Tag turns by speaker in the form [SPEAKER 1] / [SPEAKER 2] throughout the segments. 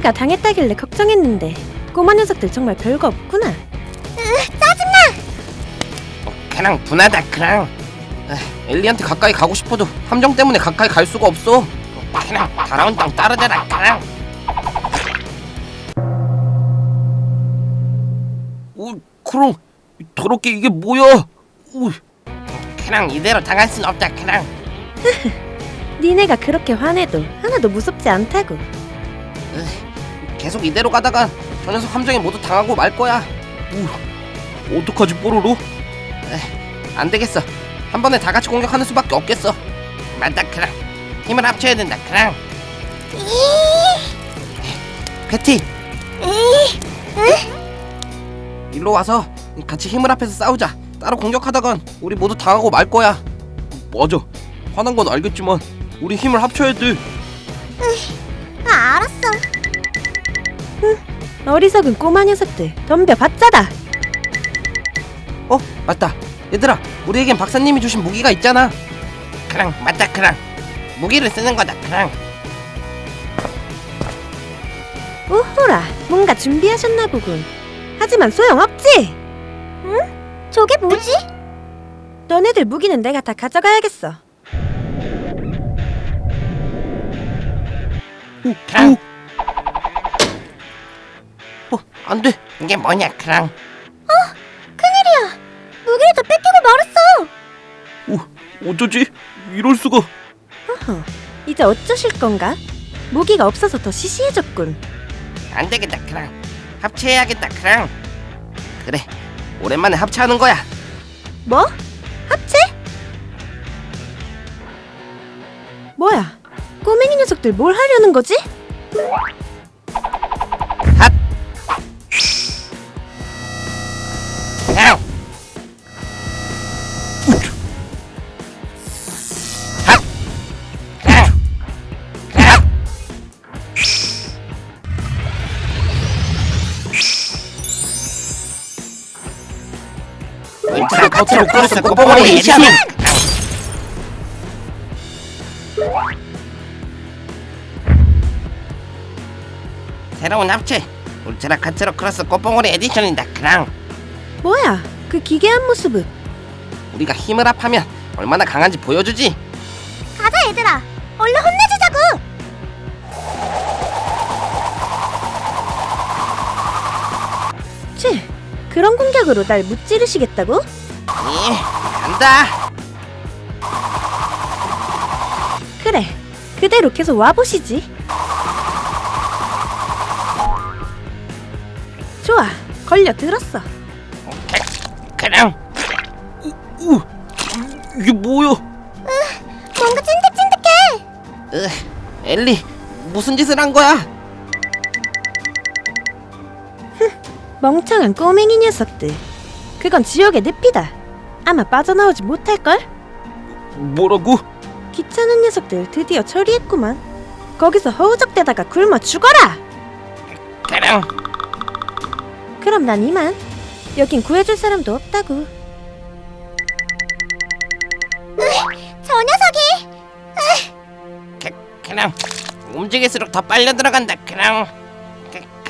[SPEAKER 1] 혜지가 당했다길래 걱정했는데 꼬마 녀석들 정말 별거 없구나.
[SPEAKER 2] 그냥 분하다 그냥 에, 엘리한테 가까이 가고 싶어도 함정 때문에 가까이 갈 수가 없어. 그냥 달아온 땅 따르자라 그냥 오 그럼 더럽게 이게 뭐야? 오, 그냥 이대로 당할 순 없다 그냥
[SPEAKER 1] 니네가 그렇게 화내도 하나도 무섭지 않다고.
[SPEAKER 2] 계속 이대로 가다가 저 녀석 함정에 모두 당하고 말 거야. 오, 어떡하지 뽀로로? 에, 안 되겠어. 한 번에 다 같이 공격하는 수밖에 없겠어. 맞다 그랑. 힘을 합쳐야 된다 그랑. 패티. 일로 와서 같이 힘을 합해서 싸우자. 따로 공격하다간 우리 모두 당하고 말 거야. 맞아. 화난 건 알겠지만 우리 힘을 합쳐야 돼
[SPEAKER 1] 어리석은 꼬마 녀석들 덤벼 받자다.
[SPEAKER 2] 어 맞다 얘들아 우리에겐 박사님이 주신 무기가 있잖아 그랑 맞다 그랑 무기를 쓰는 거다 그랑
[SPEAKER 1] 오호라 뭔가 준비하셨나 보군. 하지만 소용없지.
[SPEAKER 3] 저게 뭐지?
[SPEAKER 1] 너네들 무기는 내가 다 가져가야겠어.
[SPEAKER 2] 그랑 안 돼 이게 뭐냐 그랑
[SPEAKER 3] 무기를 다 뺏기고 말았어.
[SPEAKER 2] 오 어쩌지 이럴 수가
[SPEAKER 1] 허허, 이제 어쩌실 건가? 무기가 없어서 더 시시해졌군.
[SPEAKER 2] 안 되겠다 그랑 합체해야겠다 그랑 그래 오랜만에 합체하는 거야
[SPEAKER 1] 뭐? 합체? 뭐야? 꼬맹이 녀석들 뭘 하려는 거지?
[SPEAKER 2] 인트라 겉으로 크로스 꼬봉머리 에디션 새로운 합체. 울트라 카트로 크로스 꽃봉오리 에디션이다. 그랑
[SPEAKER 1] 뭐야? 그 기괴한 모습은
[SPEAKER 2] 우리가 힘을 합하면 얼마나 강한지 보여주지.
[SPEAKER 3] 가자 얘들아. 얼른 혼내
[SPEAKER 1] 그런 공격으로 날 무찌르시겠다고?
[SPEAKER 2] 예 간다
[SPEAKER 1] 그래, 그대로 계속 와보시지. 좋아, 걸려 들었어.
[SPEAKER 2] 그, 그냥 우, 우 이게 뭐야
[SPEAKER 3] 뭔가 찐득찐득해.
[SPEAKER 2] 으, 엘리 무슨 짓을 한 거야
[SPEAKER 1] 멍청한 꼬맹이 녀석들. 그건 지옥의 늪이다. 아마 빠져나오지 못할걸?
[SPEAKER 2] 뭐라고
[SPEAKER 1] 귀찮은 녀석들 드디어 처리했구만. 거기서 허우적대다가 굶어 죽어라!
[SPEAKER 2] 그냥
[SPEAKER 1] 그럼 난 이만. 여긴 구해줄 사람도 없다고.
[SPEAKER 3] 저 녀석이.
[SPEAKER 2] 그, 그냥 움직일수록 더 빨려 들어간다 그냥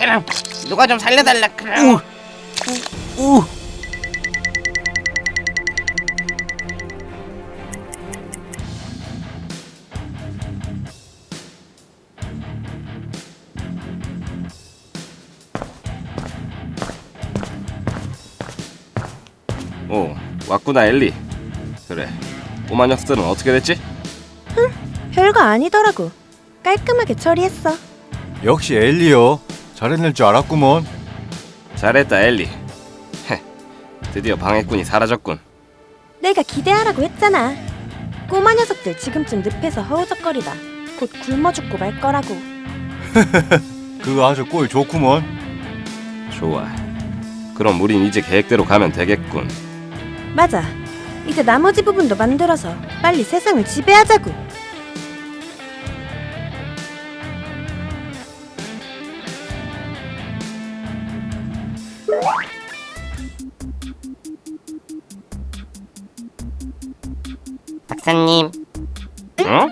[SPEAKER 2] 그, 그냥 누가 좀 살려달라 우, 우. 오 왔구나 엘리 그래 꼬마 녀석들은 어떻게 됐지?
[SPEAKER 1] 별거 아니더라고. 깔끔하게 처리했어.
[SPEAKER 4] 역시 엘리요. 잘해낼 줄 알았구먼.
[SPEAKER 2] 잘했다 엘리 헤, 드디어 방해꾼이 사라졌군
[SPEAKER 1] 내가 기대하라고 했잖아. 꼬마 녀석들 지금쯤 늪에서 허우적거리다. 곧 굶어 죽고 말 거라고.
[SPEAKER 4] 그거 아주 꼴 좋구먼.
[SPEAKER 2] 좋아 그럼 우린 이제 계획대로 가면 되겠군
[SPEAKER 1] 맞아. 이제 나머지 부분도 만들어서 빨리 세상을 지배하자고.
[SPEAKER 5] 박사님,
[SPEAKER 2] 응?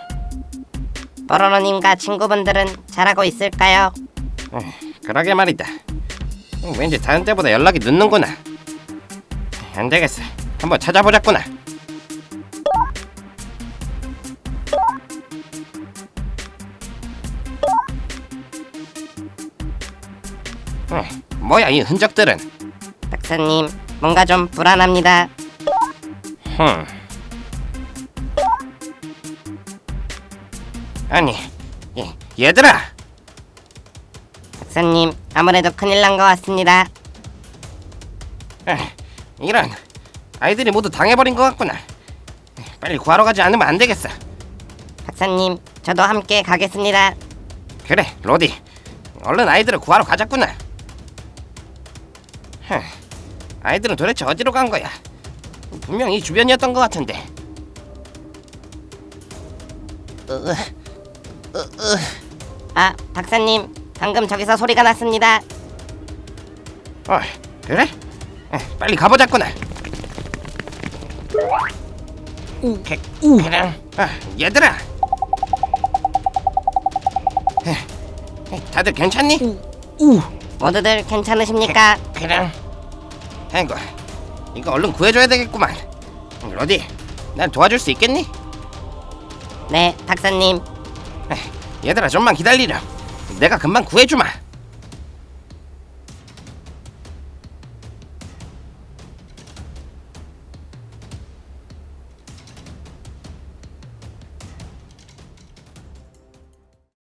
[SPEAKER 5] 뽀로로님과 친구분들은 잘하고 있을까요?
[SPEAKER 2] 그러게 말이다. 왠지 다른 때보다 연락이 늦는구나. 안 되겠어. 한번 찾아보자꾸나. 어, 뭐야 이 흔적들은?
[SPEAKER 5] 박사님, 뭔가 좀 불안합니다.
[SPEAKER 2] 흠. 아니, 이, 얘들아.
[SPEAKER 5] 박사님, 아무래도 큰일 난 것 같습니다.
[SPEAKER 2] 에, 이런 아이들이 모두 당해버린 것 같구나. 빨리 구하러 가지 않으면 안 되겠어.
[SPEAKER 5] 박사님, 저도 함께 가겠습니다.
[SPEAKER 2] 그래, 로디. 얼른 아이들을 구하러 가자꾸나. 흠, 아이들은 도대체 어디로 간 거야? 분명 이 주변이었던 것 같은데. 으,
[SPEAKER 5] 아, 박사님, 방금 저기서 소리가 났습니다.
[SPEAKER 2] 어, 그래? 에, 빨리 가보자꾸나. 그, 그냥, 아, 얘들아. 에, 에, 다들 괜찮니?
[SPEAKER 5] 모두들 괜찮으십니까?
[SPEAKER 2] 그냥 아이고 이거 얼른 구해줘야 되겠구만 로디 날 도와줄 수 있겠니?
[SPEAKER 5] 네, 박사님.
[SPEAKER 2] 얘들아 좀만 기다리렴 내가 금방 구해주마